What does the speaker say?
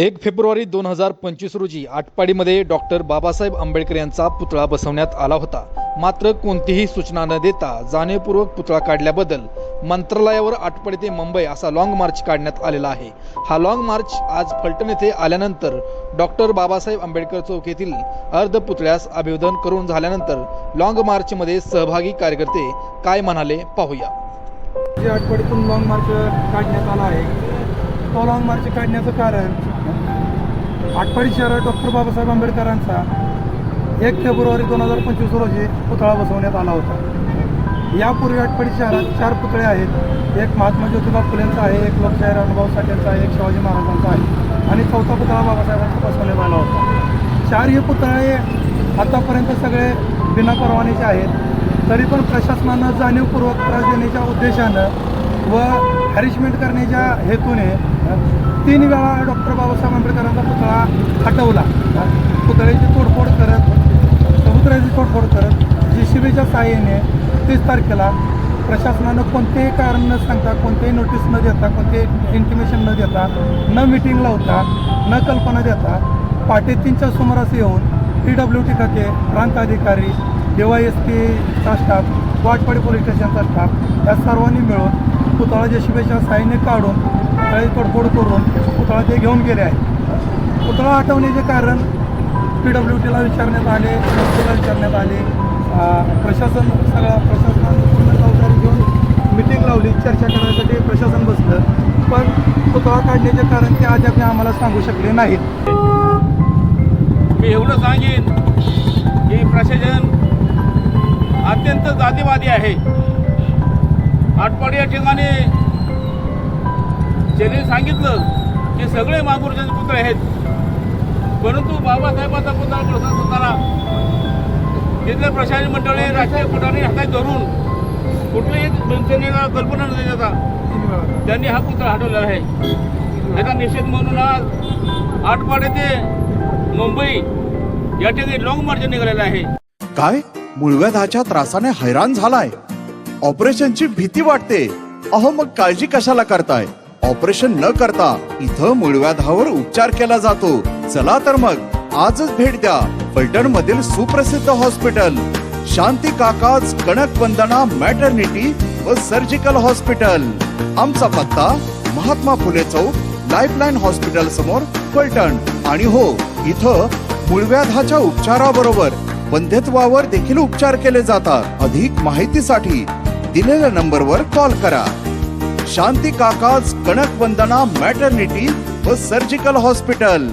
एक फेब्रुवारी दोन हजार पंचवीस रोजी आटपाडीमध्ये डॉक्टर बाबासाहेब आंबेडकर यांचा पुतळा बसवण्यात आला होता. मात्र कोणतीही सूचना न देता जाणीवपूर्वक पुतळा काढल्याबद्दल मंत्रालयावर आटपाडी ते मुंबई असा लाँग मार्च काढण्यात आलेला आहे. हा लाँग मार्च आज फलटण येथे आल्यानंतर डॉक्टर बाबासाहेब आंबेडकर चौक येथील अर्ध पुतळ्यास अभिवादन करून झाल्यानंतर लाँग मार्चमध्ये सहभागी कार्यकर्ते काय म्हणाले पाहूया. आटपाडीतून लाँग मार्च काढण्यात आला आहे तो लाँग मार्च काढण्याचं कारण आटपाडी शहरात डॉक्टर बाबासाहेब आंबेडकरांचा एक फेब्रुवारी दोन हजार पंचवीस रोजी पुतळा बसवण्यात आला होता. यापूर्वी आटपाडी शहरात चार पुतळे आहेत. एक महात्मा ज्योतिबा फुलेंचा आहे एक लोकशाहीर अनुभव साठेंचा आहे एक शिवाजी महाराजांचा आहे आणि चौथा पुतळा बाबासाहेबांचा बसवण्यात आला होता. चार हे पुतळे आतापर्यंत सगळे बिना परवानगीचे आहेत. तरी पण प्रशासनानं जाणीवपूर्वक त्रास देण्याच्या उद्देशानं व हॅरिशमेंट करण्याच्या हेतूने तीन वेळा डॉक्टर बाबासाहेब आंबेडकरांचा पुतळा हटवला. पुतळ्याची तोडफोड करत समुद्राची तोडफोड करत जी सी बीच्या सहाय्याने तीस तारखेला प्रशासनानं कोणतेही कारण न सांगता कोणतेही नोटीस न देता कोणतेही इंटिमेशन न देता न मिटिंग लावता न कल्पना देता पहाटे तीनच्या सुमारास येऊन पी डब्ल्यू टी खाते प्रांत अधिकारी डी वाय एस पीचा स्टाफ वाटपाडी पोलीस स्टेशनचा स्टाफ या सर्वांनी मिळून पुतळा जेशिबेच्या साहाय्याने काढून पुतळ्याची तोडफोड करून पुतळा ते घेऊन गेले आहे पुतळा हटवण्याचे कारण पी डब्ल्यू टीला विचारण्यात आले एसटीला विचारण्यात आले. प्रशासन सगळं प्रशासनाने पूर्ण जबाबदारी घेऊन मिटिंग लावली चर्चा करण्यासाठी प्रशासन बसलं. पण पुतळा काढण्याचे कारण ते अद्याप आम्हाला सांगू शकले नाहीत. मी एवढं सांगेन की प्रशासन अत्यंत जातीवादी आहे. आटपाडी या ठिकाणी ज्यांनी सांगितलं की सगळे महापुरुषांचे पुत्र आहेत परंतु बाबासाहेबांचा पुतळा प्रसाद स्वतःला तिथले प्रशासन मंडळी राजकीय पुटाने हातात धरून कुठल्याही मनसेनेला कल्पना न देण्याचा त्यांनी हा पुतळा हटवलेला आहे. त्याचा निषेध म्हणून आज आटपाडी ते मुंबई या ठिकाणी लॉंग मार्च निघालेला आहे. काय? मुळव्याधाच्या त्रासाने हैराण झालाय. ऑपरेशनची भीती वाटते. अहो मग काळजी कशाला करताय? ऑपरेशन न करता इथं मुळव्याधावर उपचार केला जातो. चला तर मग आजच भेट द्या. फलटण मधील सुप्रसिद्ध हॉस्पिटल. शांती काकाज कणक वंदना मॅटर्निटी व सर्जिकल हॉस्पिटल. आमचा पत्ता महात्मा फुले चौक लाईफलाईन हॉस्पिटल समोर फलटण. आणि हो इथं मुळव्याधाच्या उपचाराबरोबर वंध्यत्वावर देखील उपचार केले जातात. अधिक माहितीसाठी दिलेल्या नंबरवर कॉल करा. शांती काकाज कणक वंदना मॅटर्निटी व सर्जिकल हॉस्पिटल